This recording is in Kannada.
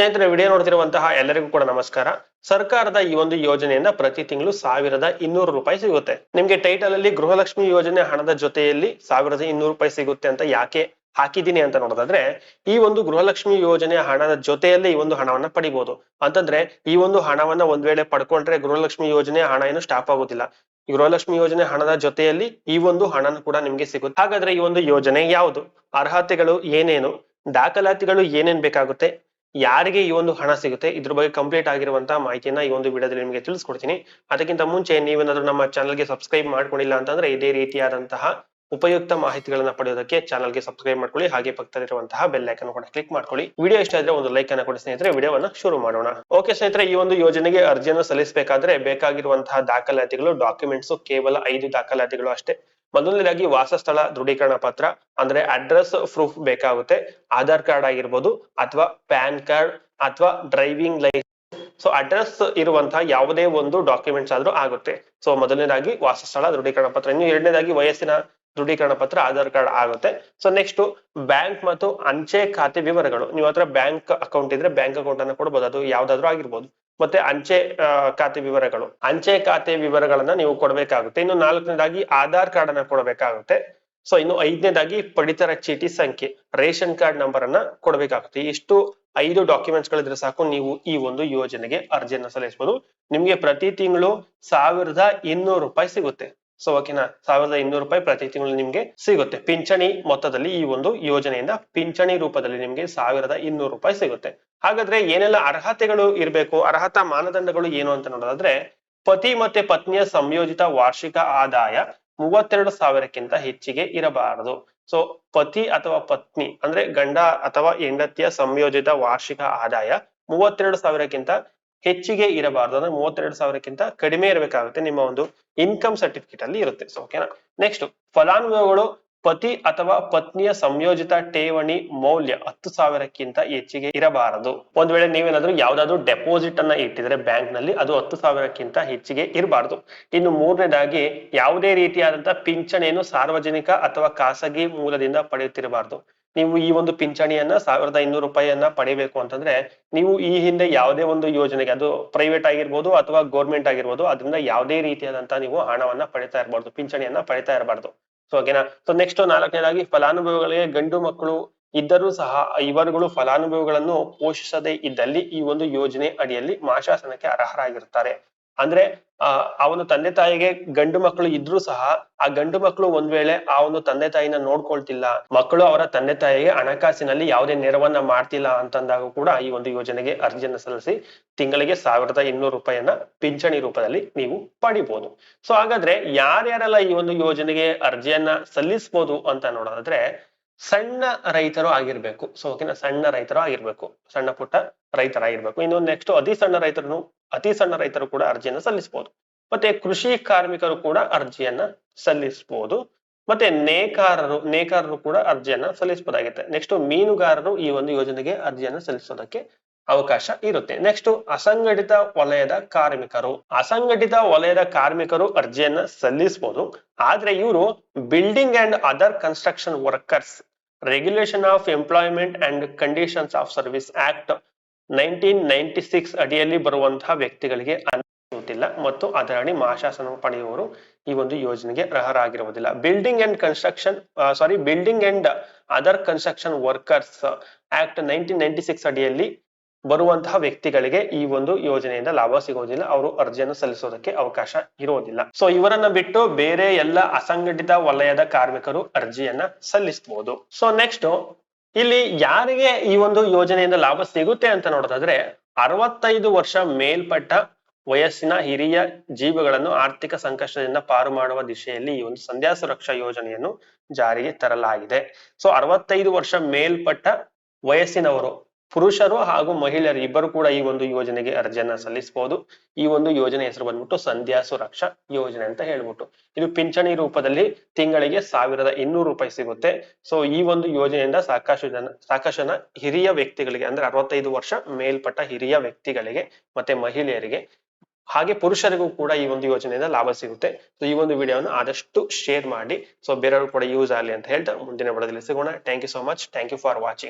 ಸ್ನೇಹಿತರೆ, ವಿಡಿಯೋ ನೋಡ್ತಿರುವಂತಹ ಎಲ್ಲರಿಗೂ ಕೂಡ ನಮಸ್ಕಾರ. ಸರ್ಕಾರದ ಈ ಒಂದು ಯೋಜನೆಯಿಂದ ಪ್ರತಿ ತಿಂಗಳು ಸಾವಿರದ ಇನ್ನೂರು ರೂಪಾಯಿ ಸಿಗುತ್ತೆ. ನಿಮ್ಗೆ ಟೈಟಲ್ ಅಲ್ಲಿ ಗೃಹಲಕ್ಷ್ಮಿ ಯೋಜನೆ ಹಣದ ಜೊತೆಯಲ್ಲಿ ಸಾವಿರದ ಇನ್ನೂರು ರೂಪಾಯಿ ಸಿಗುತ್ತೆ ಅಂತ ಯಾಕೆ ಹಾಕಿದೀನಿ ಅಂತ ನೋಡೋದಾದ್ರೆ, ಈ ಒಂದು ಗೃಹಲಕ್ಷ್ಮಿ ಯೋಜನೆ ಹಣದ ಜೊತೆಯಲ್ಲಿ ಈ ಒಂದು ಹಣವನ್ನ ಪಡಿಬಹುದು ಅಂತಂದ್ರೆ, ಈ ಒಂದು ಹಣವನ್ನ ಒಂದ್ ವೇಳೆ ಪಡ್ಕೊಂಡ್ರೆ ಗೃಹಲಕ್ಷ್ಮಿ ಯೋಜನೆ ಹಣ ಏನು ಸ್ಟಾಪ್ ಆಗೋದಿಲ್ಲ. ಗೃಹಲಕ್ಷ್ಮಿ ಯೋಜನೆ ಹಣದ ಜೊತೆಯಲ್ಲಿ ಈ ಒಂದು ಹಣನ ಕೂಡ ನಿಮ್ಗೆ ಸಿಗುತ್ತೆ. ಹಾಗಾದ್ರೆ ಈ ಒಂದು ಯೋಜನೆ ಯಾವುದು? ಅರ್ಹತೆಗಳು ಏನೇನು? ದಾಖಲಾತಿಗಳು ಏನೇನ್ ಬೇಕಾಗುತ್ತೆ? ಯಾರಿಗೆ ಈ ಒಂದು ಹಣ ಸಿಗುತ್ತೆ, ಇದ್ರ ಬಗ್ಗೆ ಕಂಪ್ಲೀಟ್ ಆಗಿರುವಂತಹ ಮಾಹಿತಿಯನ್ನ ಈ ಒಂದು ವಿಡಿಯೋದಲ್ಲಿ ನಿಮಗೆ ತಿಳಿಸ್ಕೊಡ್ತೀನಿ. ಅದಕ್ಕಿಂತ ಮುಂಚೆ ನೀವೇನಾದ್ರೂ ನಮ್ಮ ಚಾನಲ್ಗೆ ಸಬ್ಸ್ಕ್ರೈಬ್ ಮಾಡ್ಕೊಂಡಿಲ್ಲ ಅಂತಂದ್ರೆ ಇದೇ ರೀತಿಯಾದಂತಹ ಉಪಯುಕ್ತ ಮಾಹಿತಿಗಳನ್ನ ಪಡೆಯೋದಕ್ಕೆ ಚಾನಲ್ಗೆ ಸಬ್ಸ್ಕ್ರೈಬ್ ಮಾಡ್ಕೊಳ್ಳಿ, ಹಾಗೆ ಪಕ್ಕದಲ್ಲಿರುವಂತಹ ಬೆಲ್ ಐಕನ್ ಕೂಡ ಕ್ಲಿಕ್ ಮಾಡ್ಕೊಳ್ಳಿ. ವಿಡಿಯೋ ಇಷ್ಟ ಆದ್ರೆ ಒಂದು ಲೈಕ್ ಅನ್ನ ಕೊಡಿ ಸ್ನೇಹಿತರೆ, ವಿಡಿಯೋವನ್ನ ಶುರು ಮಾಡೋಣ. ಓಕೆ ಸ್ನೇಹಿತರೆ, ಈ ಒಂದು ಯೋಜನೆಗೆ ಅರ್ಜಿಯನ್ನು ಸಲ್ಲಿಸಬೇಕಾದ್ರೆ ಬೇಕಾಗಿರುವಂತಹ ದಾಖಲಾತಿಗಳು ಡಾಕ್ಯುಮೆಂಟ್ಸ್ ಕೇವಲ ಐದು ದಾಖಲಾತಿಗಳು ಅಷ್ಟೇ. ಮೊದಲನೇದಾಗಿ ವಾಸಸ್ಥಳ ದೃಢೀಕರಣ ಪತ್ರ, ಅಂದ್ರೆ ಅಡ್ರೆಸ್ ಪ್ರೂಫ್ ಬೇಕಾಗುತ್ತೆ. ಆಧಾರ್ ಕಾರ್ಡ್ ಆಗಿರ್ಬೋದು, ಅಥವಾ ಪ್ಯಾನ್ ಕಾರ್ಡ್ ಅಥವಾ ಡ್ರೈವಿಂಗ್ ಲೈಸೆನ್ಸ್ ಸೊ ಅಡ್ರೆಸ್ ಇರುವಂತಹ ಯಾವುದೇ ಒಂದು ಡಾಕ್ಯುಮೆಂಟ್ಸ್ ಆದ್ರೂ ಆಗುತ್ತೆ. ಸೊ ಮೊದಲನೇದಾಗಿ ವಾಸಸ್ಥಳ ದೃಢೀಕರಣ ಪತ್ರ. ಇನ್ನು ಎರಡನೇದಾಗಿ ವಯಸ್ಸಿನ ದೃಢೀಕರಣ ಪತ್ರ, ಆಧಾರ್ ಕಾರ್ಡ್ ಆಗುತ್ತೆ. ಸೊ ನೆಕ್ಸ್ಟ್ ಬ್ಯಾಂಕ್ ಮತ್ತು ಅಂಚೆ ಖಾತೆ ವಿವರಗಳು. ನೀವು ಹತ್ರ ಬ್ಯಾಂಕ್ ಅಕೌಂಟ್ ಇದ್ರೆ ಬ್ಯಾಂಕ್ ಅಕೌಂಟ್ ಅನ್ನ ಕೊಡಬಹುದು ಅದು ಯಾವ್ದಾದ್ರು ಆಗಿರ್ಬೋದು. ಮತ್ತೆ ಅಂಚೆ ಖಾತೆ ವಿವರಗಳು. ಅಂಚೆ ಖಾತೆ ವಿವರಗಳನ್ನ ನೀವು ಕೊಡಬೇಕಾಗುತ್ತೆ. ಇನ್ನು ನಾಲ್ಕನೇದಾಗಿ ಆಧಾರ್ ಕಾರ್ಡ್ ಅನ್ನ ಕೊಡಬೇಕಾಗುತ್ತೆ. ಸೊ ಇನ್ನು ಐದನೇದಾಗಿ ಪಡಿತರ ಚೀಟಿ ಸಂಖ್ಯೆ, ರೇಷನ್ ಕಾರ್ಡ್ ನಂಬರ್ ಅನ್ನ ಕೊಡಬೇಕಾಗುತ್ತೆ. ಇಷ್ಟು ಐದು ಡಾಕ್ಯುಮೆಂಟ್ಸ್ ಗಳಿದ್ರೆ ಸಾಕು. ನೀವು ಈ ಒಂದು ಯೋಜನೆಗೆ ಅರ್ಜಿಯನ್ನು ಸಲ್ಲಿಸಬಹುದು ನಿಮ್ಗೆ ಪ್ರತಿ ತಿಂಗಳು ಸಾವಿರದ ಇನ್ನೂರು ರೂಪಾಯಿ ಸಿಗುತ್ತೆ. ಸೊ ಓಕೆನಾ ಸಾವಿರದ ಇನ್ನೂರು ರೂಪಾಯಿ ಪ್ರತಿ ತಿಂಗಳು ನಿಮಗೆ ಸಿಗುತ್ತೆ. ಪಿಂಚಣಿ ಮೊತ್ತದಲ್ಲಿ ಈ ಒಂದು ಯೋಜನೆಯಿಂದ ಪಿಂಚಣಿ ರೂಪದಲ್ಲಿ ನಿಮಗೆ ಸಾವಿರದ ಇನ್ನೂರು ರೂಪಾಯಿ ಸಿಗುತ್ತೆ. ಹಾಗಾದ್ರೆ ಏನೆಲ್ಲ ಅರ್ಹತೆಗಳು ಇರಬೇಕು, ಅರ್ಹತಾ ಮಾನದಂಡಗಳು ಏನು ಅಂತ ನೋಡೋದಾದ್ರೆ, ಪತಿ ಮತ್ತೆ ಪತ್ನಿಯ ಸಂಯೋಜಿತ ವಾರ್ಷಿಕ ಆದಾಯ ಮೂವತ್ತೆರಡು ಸಾವಿರಕ್ಕಿಂತ ಹೆಚ್ಚಿಗೆ ಇರಬಾರದು. ಸೊ ಪತಿ ಅಥವಾ ಪತ್ನಿ, ಅಂದ್ರೆ ಗಂಡ ಅಥವಾ ಹೆಂಡತಿಯ ಸಂಯೋಜಿತ ವಾರ್ಷಿಕ ಆದಾಯ ಮೂವತ್ತೆರಡು ಸಾವಿರಕ್ಕಿಂತ ಹೆಚ್ಚಿಗೆ ಇರಬಾರದು. ಅಂದ್ರೆ ಮೂವತ್ತೆರಡು ಸಾವಿರಕ್ಕಿಂತ ಕಡಿಮೆ ಇರಬೇಕಾಗುತ್ತೆ ನಿಮ್ಮ ಒಂದು ಇನ್ಕಮ್ ಸರ್ಟಿಫಿಕೇಟ್ ಅಲ್ಲಿ ಇರುತ್ತೆ. ಸೊ ಓಕೆನಾ ನೆಕ್ಸ್ಟ್ ಫಲಾನುಭವಿಗಳು ಪತಿ ಅಥವಾ ಪತ್ನಿಯ ಸಂಯೋಜಿತ ಠೇವಣಿ ಮೌಲ್ಯ ಹತ್ತು ಸಾವಿರಕ್ಕಿಂತ ಹೆಚ್ಚಿಗೆ ಇರಬಾರದು. ಒಂದ್ ವೇಳೆ ನೀವೇನಾದ್ರೂ ಯಾವ್ದಾದ್ರು ಡೆಪಾಸಿಟ್ ಅನ್ನ ಇಟ್ಟಿದ್ರೆ ಬ್ಯಾಂಕ್ನಲ್ಲಿ ಅದು ಹತ್ತು ಸಾವಿರಕ್ಕಿಂತ ಹೆಚ್ಚಿಗೆ ಇರಬಾರದು. ಇನ್ನು ಮೂರನೇದಾಗಿ ಯಾವುದೇ ರೀತಿಯಾದಂತಹ ಪಿಂಚಣಿಯನ್ನು ಸಾರ್ವಜನಿಕ ಅಥವಾ ಖಾಸಗಿ ಮೂಲದಿಂದ ಪಡೆಯುತ್ತಿರಬಾರದು. ನೀವು ಈ ಒಂದು ಪಿಂಚಣಿಯನ್ನ ಸಾವಿರದ ಇನ್ನೂರು ರೂಪಾಯಿಯನ್ನ ಪಡಿಬೇಕು ಅಂತಂದ್ರೆ, ನೀವು ಈ ಹಿಂದೆ ಯಾವುದೇ ಒಂದು ಯೋಜನೆಗೆ, ಅದು ಪ್ರೈವೇಟ್ ಆಗಿರ್ಬೋದು ಅಥವಾ ಗೌರ್ಮೆಂಟ್ ಆಗಿರ್ಬೋದು, ಅದರಿಂದ ಯಾವುದೇ ರೀತಿಯಾದಂತಹ ನೀವು ಹಣವನ್ನ ಪಡಿತಾ ಇರಬಾರ್ದು, ಪಿಂಚಣಿಯನ್ನ ಪಡಿತಾ ಇರಬಾರ್ದು. ಸೊ ಓಕೆನಾ ಸೊ ನೆಕ್ಸ್ಟ್ ನಾಲ್ಕನೇದಾಗಿ ಫಲಾನುಭವಿಗಳಿಗೆ ಗಂಡು ಮಕ್ಕಳು ಇದ್ದರೂ ಸಹ ಇವರುಗಳು ಫಲಾನುಭವಿಗಳನ್ನು ಪೋಷಿಸದೇ ಇದ್ದಲ್ಲಿ ಈ ಒಂದು ಯೋಜನೆ ಅಡಿಯಲ್ಲಿ ಮಾಶಾಸನಕ್ಕೆ ಅರ್ಹರಾಗಿರುತ್ತಾರೆ. ಅಂದ್ರೆ, ಆ ಒಂದು ತಂದೆ ತಾಯಿಗೆ ಗಂಡು ಮಕ್ಕಳು ಇದ್ರೂ ಸಹ, ಆ ಗಂಡು ಮಕ್ಕಳು ಒಂದ್ ವೇಳೆ ಆ ಒಂದು ತಂದೆ ತಾಯಿನ ನೋಡ್ಕೊಳ್ತಿಲ್ಲ, ಮಕ್ಕಳು ಅವರ ತಂದೆ ತಾಯಿಗೆ ಹಣಕಾಸಿನಲ್ಲಿ ಯಾವುದೇ ನೆರವನ್ನ ಮಾಡ್ತಿಲ್ಲ ಅಂತಂದಾಗ ಕೂಡ ಈ ಒಂದು ಯೋಜನೆಗೆ ಅರ್ಜಿಯನ್ನು ಸಲ್ಲಿಸಿ ತಿಂಗಳಿಗೆ ಸಾವಿರದ ಇನ್ನೂರು ರೂಪಾಯಿಯನ್ನ ಪಿಂಚಣಿ ರೂಪದಲ್ಲಿ ನೀವು ಪಡಿಬಹುದು ಸೊ ಹಾಗಾದ್ರೆ ಯಾರ್ಯಾರೆಲ್ಲ ಈ ಒಂದು ಯೋಜನೆಗೆ ಅರ್ಜಿಯನ್ನ ಸಲ್ಲಿಸಬಹುದು ಅಂತ ನೋಡೋದಾದ್ರೆ, ಸಣ್ಣ ರೈತರು ಆಗಿರ್ಬೇಕು. ಸೊ ಓಕೆನಾ? ಸಣ್ಣ ರೈತರು ಆಗಿರ್ಬೇಕು. ಸಣ್ಣ ಪುಟ್ಟ ರೈತರಾಗಿರ್ಬೇಕು. ಇನ್ನು ನೆಕ್ಸ್ಟ್ ಅತಿ ಸಣ್ಣ ರೈತರು ಅತಿ ಸಣ್ಣ ರೈತರು ಕೂಡ ಅರ್ಜಿಯನ್ನ ಸಲ್ಲಿಸಬಹುದು ಮತ್ತೆ ಕೃಷಿ ಕಾರ್ಮಿಕರು ಕೂಡ ಅರ್ಜಿಯನ್ನ ಸಲ್ಲಿಸಬಹುದು ಮತ್ತೆ ನೇಕಾರರು ನೇಕಾರರು ಕೂಡ ಅರ್ಜಿಯನ್ನ ಸಲ್ಲಿಸಬಹುದಾಗುತ್ತೆ ನೆಕ್ಸ್ಟ್ ಮೀನುಗಾರರು ಈ ಒಂದು ಯೋಜನೆಗೆ ಅರ್ಜಿಯನ್ನ ಸಲ್ಲಿಸೋದಕ್ಕೆ ಅವಕಾಶ ಇರುತ್ತೆ. ನೆಕ್ಸ್ಟ್ ಅಸಂಘಟಿತ ವಲಯದ ಕಾರ್ಮಿಕರು. ಅಸಂಘಟಿತ ವಲಯದ ಕಾರ್ಮಿಕರು ಅರ್ಜಿಯನ್ನ ಸಲ್ಲಿಸಬಹುದು ಆದ್ರೆ ಇವರು building and other construction workers regulation of employment and conditions of service act nineteen ninety six ಅಡಿಯಲ್ಲಿ ಬರುವಂತಹ ವ್ಯಕ್ತಿಗಳಿಗೆ ಅನ್ವಯಿಸುವುದಿಲ್ಲ ಮತ್ತು ಅದರಡಿ ಮಹಾಶಾಸನ ಪಡೆಯುವವರು ಈ ಒಂದು ಯೋಜನೆಗೆ ಅರ್ಹರಾಗಿರುವುದಿಲ್ಲ. Building and construction sorry building and other construction workers act nineteen ninety six ಅಡಿಯಲ್ಲಿ ಬರುವಂತಹ ವ್ಯಕ್ತಿಗಳಿಗೆ ಈ ಒಂದು ಯೋಜನೆಯಿಂದ ಲಾಭ ಸಿಗೋದಿಲ್ಲ ಅವರು ಅರ್ಜಿಯನ್ನು ಸಲ್ಲಿಸೋದಕ್ಕೆ ಅವಕಾಶ ಇರುವುದಿಲ್ಲ. ಸೊ ಇವರನ್ನ ಬಿಟ್ಟು ಬೇರೆ ಎಲ್ಲ ಅಸಂಘಟಿತ ವಲಯದ ಕಾರ್ಮಿಕರು ಅರ್ಜಿಯನ್ನ ಸಲ್ಲಿಸಬಹುದು. ಸೊ ನೆಕ್ಸ್ಟ್ ಇಲ್ಲಿ ಯಾರಿಗೆ ಈ ಒಂದು ಯೋಜನೆಯಿಂದ ಲಾಭ ಸಿಗುತ್ತೆ ಅಂತ ನೋಡೋದಾದ್ರೆ ಅರವತ್ತೈದು ವರ್ಷ ಮೇಲ್ಪಟ್ಟ ವಯಸ್ಸಿನ ಹಿರಿಯ ಜೀವಿಗಳನ್ನು ಆರ್ಥಿಕ ಸಂಕಷ್ಟದಿಂದ ಪಾರು ಮಾಡುವ ದಿಶೆಯಲ್ಲಿ ಈ ಒಂದು ಸಂಧ್ಯಾ ಸುರಕ್ಷಾ ಯೋಜನೆಯನ್ನು ಜಾರಿಗೆ ತರಲಾಗಿದೆ. ಸೊ ಅರವತ್ತೈದು ವರ್ಷ ಮೇಲ್ಪಟ್ಟ ವಯಸ್ಸಿನವರು ಪುರುಷರು ಹಾಗೂ ಮಹಿಳೆಯರು ಇಬ್ಬರು ಕೂಡ ಈ ಒಂದು ಯೋಜನೆಗೆ ಅರ್ಜಿಯನ್ನ ಸಲ್ಲಿಸಬಹುದು. ಈ ಒಂದು ಯೋಜನೆ ಹೆಸರು ಬಂದ್ಬಿಟ್ಟು ಸಂಧ್ಯಾ ಸುರಕ್ಷಾ ಯೋಜನೆ ಅಂತ ಹೇಳ್ಬಿಟ್ಟು. ಇದು ಪಿಂಚಣಿ ರೂಪದಲ್ಲಿ ತಿಂಗಳಿಗೆ ಸಾವಿರದ ಇನ್ನೂರು ರೂಪಾಯಿ ಸಿಗುತ್ತೆ. ಸೊ ಈ ಒಂದು ಯೋಜನೆಯಿಂದ ಸಾಕಷ್ಟು ಜನ ಸಾಕಷ್ಟು ಜನ ಹಿರಿಯ ವ್ಯಕ್ತಿಗಳಿಗೆ ಅಂದ್ರೆ ಅರವತ್ತೈದು ವರ್ಷ ಮೇಲ್ಪಟ್ಟ ಹಿರಿಯ ವ್ಯಕ್ತಿಗಳಿಗೆ ಮತ್ತೆ ಮಹಿಳೆಯರಿಗೆ ಹಾಗೆ ಪುರುಷರಿಗೂ ಕೂಡ ಈ ಒಂದು ಯೋಜನೆಯಿಂದ ಲಾಭ ಸಿಗುತ್ತೆ. ಸೊ ಈ ಒಂದು ವಿಡಿಯೋವನ್ನು ಆದಷ್ಟು ಶೇರ್ ಮಾಡಿ. ಸೊ ಬೇರೆಯವರು ಕೂಡ ಯೂಸ್ ಆಗಲಿ ಅಂತ ಹೇಳ್ತಾ ಮುಂದಿನ ಬಡದಲ್ಲಿ ಸಿಗೋಣ. Thank you so much thank you for watching